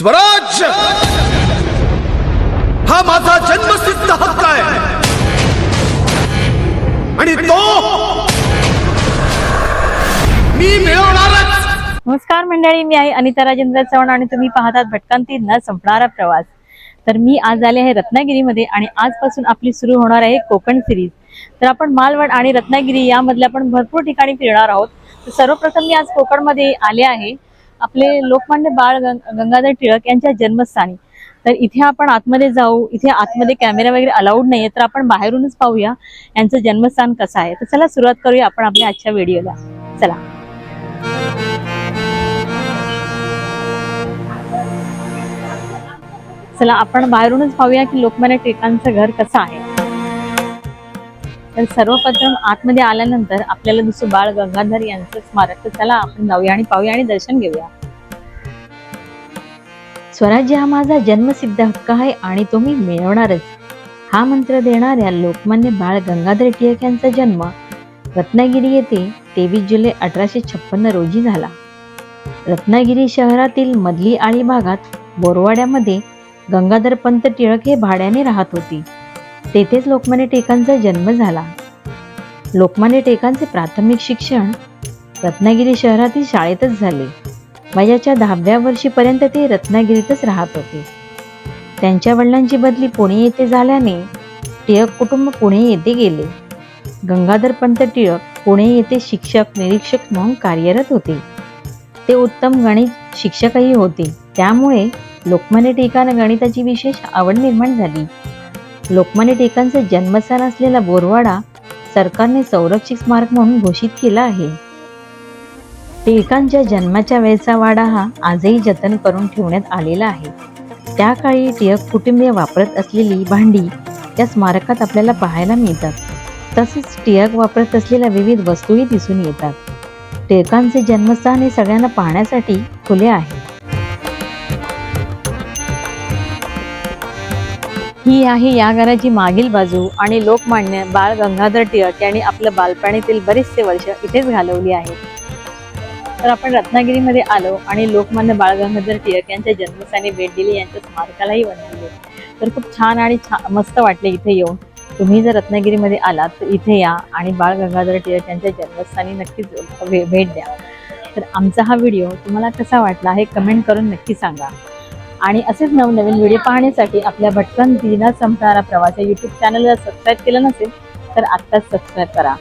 स्वराज्य हा माझा जन्मसिद्ध हक्क आहे. आणि तो मी मिळवणारच. नमस्कार मंडळी मी आहे अनिता राजेंद्र चव्हाण आणि तुम्ही पाहतात भटकांती न संपणारा प्रवास. तर मी आज आले आहे रत्नागिरीमध्ये आणि आजपासून आपली सुरू होणार आहे कोकण सिरीज तर आपण मालवण आणि रत्नागिरी यामधल्या आपण भरपूर ठिकाणी फिरणार आहोत. तर सर्वप्रथम मी आज कोकणमध्ये आले आहे. आपले लोकमान्य बाळ गंगाधर टिळक यांच्या जन्मस्थानी. तर इथे आपण आतमध्ये जाऊ इथे आतमध्ये कॅमेरा वगैरे अलाउड नाहीये तर आपण बाहेरूनच पाहूया यांचं जन्मस्थान कसं आहे. तर चला सुरुवात करूया आपण आपल्या आजच्या व्हिडिओला. चला. चला आपण बाहेरूनच पाहूया की लोकमान्य टिळकांचं घर कसं आहे. तर सर्वप्रथम आतमध्ये आल्यानंतर आपल्याला दुसरं बाळ गंगाधर यांचं स्मारक. तर त्याला आपण जाऊया आणि पाहूया आणि दर्शन घेऊया. स्वराज्य हा माझा जन्मसिद्ध हक्क आहे आणि तो मी मिळवणारच. हा मंत्र देणाऱ्या लोकमान्य बाळ गंगाधर टिळक यांचा जन्म रत्नागिरी येथे तेवीस जुलै अठराशे छप्पन्न रोजी झाला. रत्नागिरी शहरातील मधली आळी भागात बोरवाड्यामध्ये गंगाधर पंत टिळक हे भाड्याने राहत होते. तेथेच लोकमान्य टिळकांचा जन्म झाला. लोकमान्य टिळकांचे प्राथमिक शिक्षण रत्नागिरी शहरातील शाळेतच झाले. वयाच्या दहाव्या वर्षीपर्यंत ते रत्नागिरीतच राहत होते. त्यांच्या वडिलांची बदली पुणे येथे झाल्याने टिळक कुटुंब पुणे येथे गेले. गंगाधर पंत टिळक पुणे येथे शिक्षक निरीक्षक म्हणून कार्यरत होते. ते उत्तम गणित शिक्षकही होते. त्यामुळे लोकमान्य टिळकांना गणिताची विशेष आवड निर्माण झाली. लोकमान्य टिळकांचा जन्मस्थान असलेला बोरवाडा सरकारने संरक्षित स्मारक म्हणून घोषित केला आहे. टिळकांच्या जन्माच्या वेळचा वाडा हा आजही जतन करून ठेवण्यात आलेला आहे. त्या काळी टिळक कुटुंबीय वापरत असलेली भांडी त्या स्मारकात आपल्याला पाहायला मिळतात. तसेच टिळक वापरत असलेल्या विविध वस्तूही दिसून येतात. टिळकांचे जन्मस्थान हे सगळ्यांना पाहण्यासाठी खुले आहे. ही आहे या घराची मागील बाजू आणि लोकमान्य बाळ गंगाधर टिळक यांनी आपलं बालपणीतील बरीचसे वर्ष इथेच घालवली आहेत तर आपण रत्नागिरीमध्ये आलो आणि लोकमान्य बाळ गंगाधर टिळक यांच्या जन्मस्थानी भेट दिली यांच्या स्मारकालाही बनवले तर खूप छान आणि छा मस्त वाटले इथे येऊन. तुम्ही जर रत्नागिरीमध्ये आलात तर इथे या आणि बाळ गंगाधर टिळक यांच्या जन्मस्थानी नक्कीच भेट द्या. तर आमचा हा व्हिडिओ तुम्हाला कसा वाटला हे कमेंट करून नक्की सांगा. आणि असेच नवनवीन व्हिडिओ पाहण्यासाठी आपल्या भटकन दिना संपणारा प्रवास या यूट्यूब चॅनलला सबस्क्राईब केलं नसेल तर आत्ताच सबस्क्राईब करा.